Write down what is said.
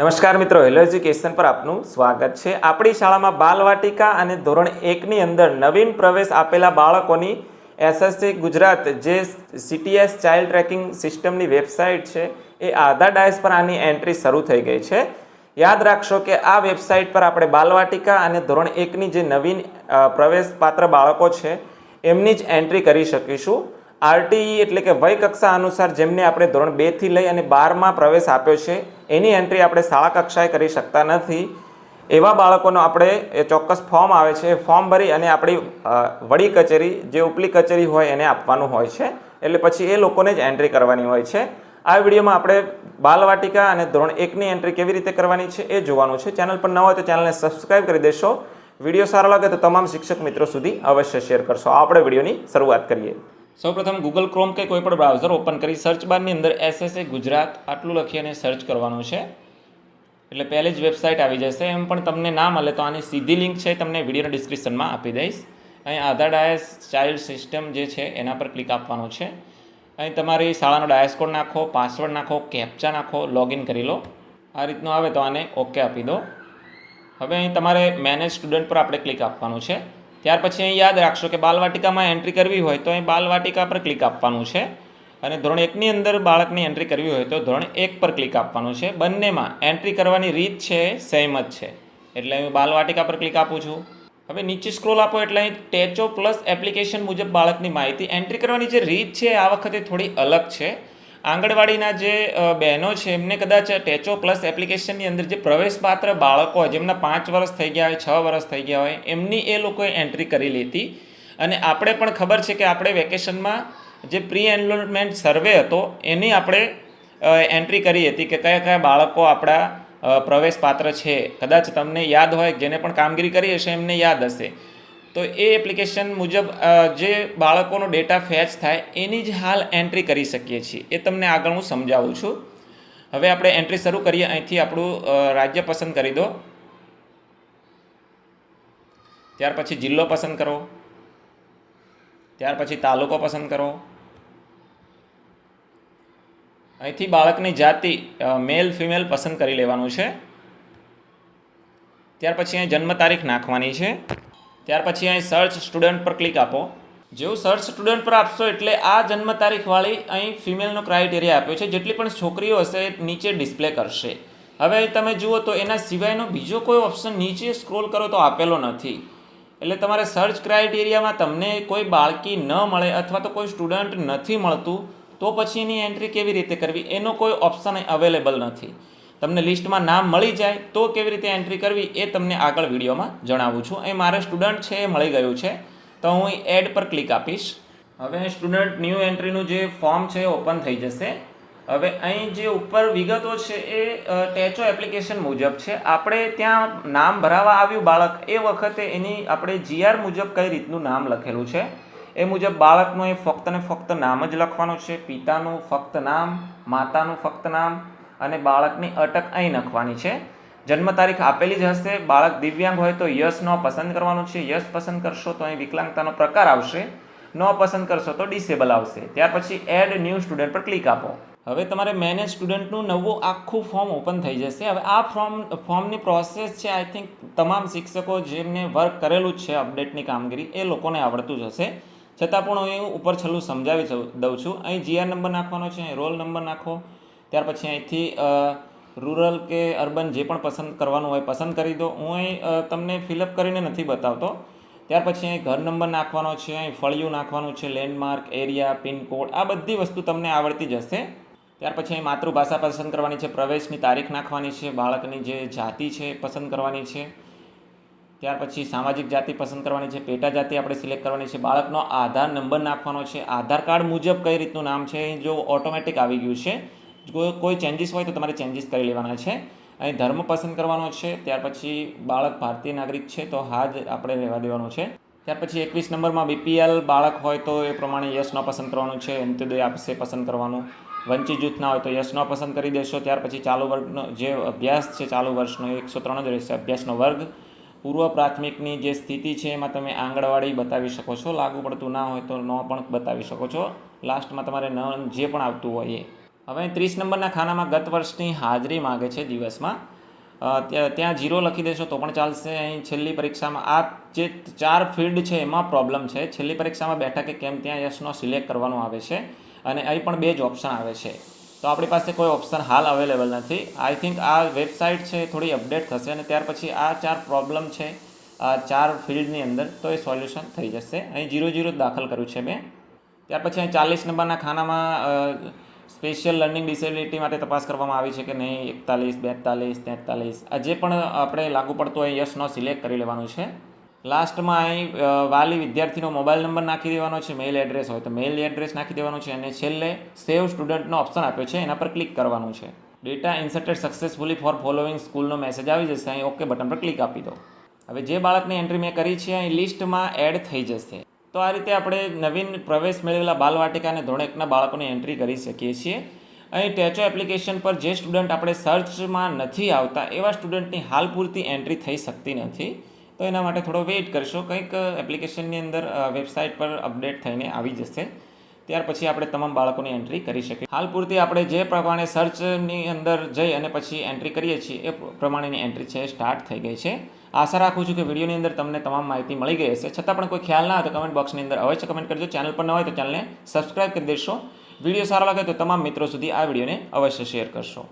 નમસ્કાર મિત્રો, hello education પર આપનું સ્વાગત છે. આપણી શાળામાં બાલવાટિકા અને ધોરણ એકની અંદર નવીન પ્રવેશ આપેલા બાળકોની એસએસસી ગુજરાત જે સીટીએસ ચાઇલ્ડ ટ્રેકિંગ સિસ્ટમની વેબસાઇટ છે, એ આધાર ડાયસ પર આની એન્ટ્રી શરૂ થઈ ગઈ છે. યાદ રાખશો કે આ વેબસાઇટ પર આપણે બાલવાટિકા અને ધોરણ એકની જે નવીન પ્રવેશપાત્ર બાળકો છે, એમની જ એન્ટ્રી કરી શકીશું. આરટીઈ એટલે કે વય કક્ષા અનુસાર જેમને આપણે ધોરણ બેથી લઈ અને બારમાં પ્રવેશ આપ્યો છે એની એન્ટ્રી આપણે શાળા કક્ષાએ કરી શકતા નથી. એવા બાળકોનો આપણે એ ચોક્કસ ફોર્મ આવે છે. ફોર્મ ભરી અને આપણી વડી કચેરી, જે ઉપલી કચેરી હોય એને આપવાનું હોય છે. એટલે પછી એ લોકોને જ એન્ટ્રી કરવાની હોય છે. આ વિડીયોમાં આપણે બાલવાટિકા અને ધોરણ એકની એન્ટ્રી કેવી રીતે કરવાની છે એ જોવાનું છે. ચેનલ પર ન હોય તો ચેનલને સબસ્ક્રાઈબ કરી દેશો. વીડિયો સારો લાગે તો તમામ શિક્ષક મિત્રો સુધી અવશ્ય શેર કરશો. આપણે વિડીયોની શરૂઆત કરીએ. સૌપ્રથમ ગૂગલ ક્રોમ કે કોઈપણ બ્રાઉઝર ઓપન કરી સર્ચ બારની અંદર એસએસએ ગુજરાત આટલું લખી અને સર્ચ કરવાનું છે. એટલે પહેલી જ વેબસાઇટ આવી જશે. એમ પણ તમને ના મળે તો આની સીધી લિંક છે તમને વિડીયોના ડિસ્ક્રિપ્શનમાં આપી દઈશ. અહીં આધાર ડાયસ ચાઇલ્ડ સિસ્ટમ જે છે એના પર ક્લિક આપવાનું છે. અહીં તમારી શાળાનો ડાયસ કોડ નાખો પાસવર્ડ નાખો કેપ્ચા નાખો લોગિન કરી લો. આ રીતનું આવે તો આને ઓકે આપી દો. હવે અહીં તમારે મેનેજ સ્ટુડન્ટ પર આપણે ક્લિક આપવાનું છે. ત્યાર પછી અહીં યાદ રાખશો કે બાલવાટિકામાં એન્ટ્રી કરવી હોય તો અહીં બાલવાટિકા પર ક્લિક આપવાનું છે. અને ધોરણ એકની અંદર બાળકની એન્ટ્રી કરવી હોય તો ધોરણ એક પર ક્લિક આપવાનું છે. બંનેમાં એન્ટ્રી કરવાની રીત છે સેમ જ છે. એટલે હું બાલવાટિકા પર ક્લિક આપું છું. હવે નીચે સ્ક્રોલ આપો એટલે અહીં ટેચો પ્લસ એપ્લિકેશન મુજબ બાળકની માહિતી એન્ટ્રી કરવાની જે રીત છે, આ વખતે થોડી અલગ છે. આંગણવાડીના જે બહેનો છે, એમને કદાચ ટેચો પ્લસ એપ્લિકેશનની અંદર જે પ્રવેશપાત્ર બાળકો જેમના પાંચ વર્ષ થઈ ગયા હોય, છ વર્ષ થઈ ગયા હોય, એમની એ લોકોએ એન્ટ્રી કરી લીધી. અને આપણે પણ ખબર છે કે આપણે વેકેશનમાં જે પ્રી એનરોલમેન્ટ સર્વે હતો, એની આપણે એન્ટ્રી કરી હતી કે કયા કયા બાળકો આપણા પ્રવેશપાત્ર છે. કદાચ તમને યાદ હોય, જેને પણ કામગીરી કરી હશે, એમને યાદ હશે. તો એ એપ્લિકેશન મુજબ જે બાળકોનો ડેટા ફેચ થાય, એની જ હાલ એન્ટ્રી કરી શકીએ છીએ. એ તમને આગળ હું સમજાવું છું. હવે આપણે એન્ટ્રી શરૂ કરીએ. અહીંથી આપણું રાજ્ય પસંદ કરી દો. ત્યાર પછી જિલ્લો પસંદ કરો. ત્યાર પછી તાલુકો પસંદ કરો. અહીંથી બાળકની જાતિ મેલ ફિમેલ પસંદ કરી લેવાનું છે. ત્યાર પછી અહીં જન્મ તારીખ નાખવાની છે. ત્યાર પછી અહીં સર્ચ સ્ટુડન્ટ પર ક્લિક આપો. જેવું સર્ચ સ્ટુડન્ટ પર આપશો એટલે આ જન્મ તારીખવાળી અહીં ફિમેલનો ક્રાઇટેરિયા આપ્યો છે. જેટલી પણ છોકરીઓ હશે નીચે ડિસ્પ્લે કરશે. હવે તમે જુઓ તો એના સિવાયનો બીજો કોઈ ઓપ્શન નીચે સ્ક્રોલ કરો તો આપેલો નથી. એટલે તમારે સર્ચ ક્રાઇટેરિયામાં તમને કોઈ બાળકી ન મળે અથવા તો કોઈ સ્ટુડન્ટ નથી મળતું, તો પછી એની એન્ટ્રી કેવી રીતે કરવી? એનો કોઈ ઓપ્શન અવેલેબલ નથી. તમને લિસ્ટમાં નામ મળી જાય તો કેવી રીતે એન્ટ્રી કરવી એ તમને આગળ વિડીયોમાં જણાવું છું. અહીં મારે સ્ટુડન્ટ છે એ મળી ગયું છે. તો હું એડ પર ક્લિક આપીશ. હવે સ્ટુડન્ટ ન્યૂ એન્ટ્રીનું જે ફોર્મ છે ઓપન થઈ જશે. હવે અહીં જે ઉપર વિગતો છે એ ટેચો એપ્લિકેશન મુજબ છે. આપણે ત્યાં નામ ભરાવા આવ્યું બાળક, એ વખતે એની આપણે જીઆર મુજબ કઈ રીતનું નામ લખેલું છે? એ મુજબ બાળકનું એ ફક્ત ને ફક્ત નામ જ લખવાનું છે. પિતાનું ફક્ત નામ, માતાનું ફક્ત નામ અને બાળકની અટક અહીં લખવાની છે. જન્મ તારીખ આપેલી જ હશે. બાળક દિવ્યાંગ હોય તો યસ નો પસંદ કરવાનું છે. યસ પસંદ કરશો તો અહીં વિકલાંગતાનો પ્રકાર આવશે. નો પસંદ કરશો તો ડિસેબલ આવશે. ત્યાર પછી એડ ન્યૂ સ્ટુડન્ટ પર ક્લિક આપો. હવે તમારે મેનેજ સ્ટુડન્ટનું નવું આખું ફોર્મ ઓપન થઈ જશે. હવે આ ફોર્મ ફોર્મની પ્રોસેસ છે. આઈ થિંક તમામ શિક્ષકો જેમને વર્ક કરેલું છે અપડેટની કામગીરી, એ લોકોને આવડતું જ હશે. છતાં પણ હું ઉપર છેલ્લું સમજાવી દઉં છું. અહીં જીઆર નંબર નાખવાનો છે. અહીં રોલ નંબર નાખો. ત્યાર પછી અહીંથી રૂરલ કે અર્બન જે પણ પસંદ કરવાનું હોય, પસંદ કરી દો. હું અહીં તમને ફિલઅપ કરીને નથી બતાવતો. ત્યાર પછી અહીં ઘર નંબર નાખવાનો છે, અહીં ફળિયું નાખવાનું છે લેન્ડમાર્ક એરિયા પિનકોડ આ બધી વસ્તુ તમને આવડતી જ હશે. ત્યાર પછી અહીં માતૃભાષા પસંદ કરવાની છે, પ્રવેશની તારીખ નાખવાની છે, બાળકની જે જાતિ છે પસંદ કરવાની છે. ત્યાર પછી સામાજિક જાતિ પસંદ કરવાની છે, પેટા જાતિ આપણે સિલેક્ટ કરવાની છે, બાળકનો આધાર નંબર નાખવાનો છે. આધાર કાર્ડ મુજબ કઈ રીતનું નામ છે જો ઓટોમેટિક આવી ગયું છે કોઈ ચેન્જીસ હોય તો તમારે ચેન્જીસ કરી લેવાના છે. અહીં ધર્મ પસંદ કરવાનો છે, ત્યાર પછી બાળક ભારતીય નાગરિક છે, તો હા જ આપણે રહેવા દેવાનો છે. ત્યાર પછી એકવીસ નંબરમાં બીપીએલ બાળક હોય તો એ પ્રમાણે યસ નો પસંદ કરવાનું છે, અંત્યોદય આપશે પસંદ કરવાનું. વંચિત જૂથના હોય તો યસ નો પસંદ કરી દેશો, ત્યાર પછી ચાલુ વર્ગનો જે અભ્યાસ છે ચાલુ વર્ષનો, એકસો ત્રણ જ રહેશે અભ્યાસનો વર્ગ. પૂર્વ પ્રાથમિકની જે સ્થિતિ છે, એમાં તમે આંગણવાડી બતાવી શકો છો. લાગુ પડતું ના હોય તો ન પણ બતાવી શકો છો. લાસ્ટમાં તમારે ન જે પણ આવતું હોય એ. હવે ત્રીસ નંબરના ખાનામાં ગત વર્ષની હાજરી માગે છે દિવસમાં. ત્યાં જીરો લખી દેશો તો પણ ચાલશે. અહીં છેલ્લી પરીક્ષામાં આ જે ચાર ફિલ્ડ છે એમાં પ્રોબ્લેમ છે. છેલ્લી પરીક્ષામાં બેઠા કે કેમ ત્યાં યસનો સિલેક્ટ કરવાનું આવે છે અને અહીં પણ બે જ ઓપ્શન આવે છે. તો આપણી પાસે કોઈ ઓપ્શન હાલ અવેલેબલ નથી. આઈ થિંક આ વેબસાઇટ છે થોડી અપડેટ થશે અને ત્યાર પછી આ ચાર પ્રોબ્લેમ છે, આ ચાર ફિલ્ડની અંદર તો એ સોલ્યુશન થઈ જશે. અહીં જીરો જીરો દાખલ કર્યું છે મેં ત્યાર પછી અહીં ચાલીસ નંબરના ખાનામાં સ્પેશિયલ લર્નિંગ ડિસેબિલિટી માટે તપાસ કરવામાં આવી છે કે નહીં? એકતાલીસ, બેતાલીસ, તેતાલીસ. આ જે પણ આપણે લાગુ પડતું હોય યસ સિલેક્ટ કરી લેવાનું છે. લાસ્ટમાં અહીં વાલી વિદ્યાર્થીનો મોબાઈલ નંબર નાખી દેવાનો છે મેઇલ એડ્રેસ હોય તો મેઇલ એડ્રેસ નાખી દેવાનું છે અને છેલ્લે સેવ સ્ટુડન્ટનો ઓપ્શન આપ્યો છે, એના પર ક્લિક કરવાનું છે. Data inserted successfully for following સ્કૂલનો મેસેજ આવી જશે. અહીં ઓકે બટન પર ક્લિક આપી દો. હવે જે બાળકની એન્ટ્રી મેં કરી છે, અહીં લિસ્ટમાં એડ થઈ જશે. તો આ રીતે આપણે નવીન પ્રવેશ મેળવેલા બાલવાટિકા અને ધોરણ એકના બાળકોની એન્ટ્રી કરી શકીએ છીએ. અહીં ટેચો એપ્લિકેશન પર જે સ્ટુડન્ટ આપણે સર્ચમાં નથી આવતા, એવા સ્ટુડન્ટની હાલ પૂરતી એન્ટ્રી થઈ શકતી નથી. તો એના માટે થોડો વેઇટ કરશો. કંઈક એપ્લિકેશનની અંદર વેબસાઇટ પર અપડેટ થઈને આવી જશે. ત્યાર પછી આપણે તમામ બાળકોની એન્ટ્રી કરી શકીએ. હાલ પૂરતી આપણે જે પ્રમાણે સર્ચની અંદર જઈ અને પછી એન્ટ્રી કરીએ છીએ, એ પ્રમાણેની એન્ટ્રી છે સ્ટાર્ટ થઈ ગઈ છે. આશા રાખું છું કે વિડીયોની અંદર તમને તમામ માહિતી મળી ગઈ હશે. છતાં પણ કોઈ ખ્યાલ ના હોય તો કમેન્ટ બોક્સની અંદર અવશ્ય કમેન્ટ કરજો. ચેનલ પર ન હોય તો ચેનલને સબસ્ક્રાઇબ કરી દેશો. વીડિયો સારો લાગે તો તમામ મિત્રો સુધી આ વિડીયોને અવશ્ય શેર કરશો.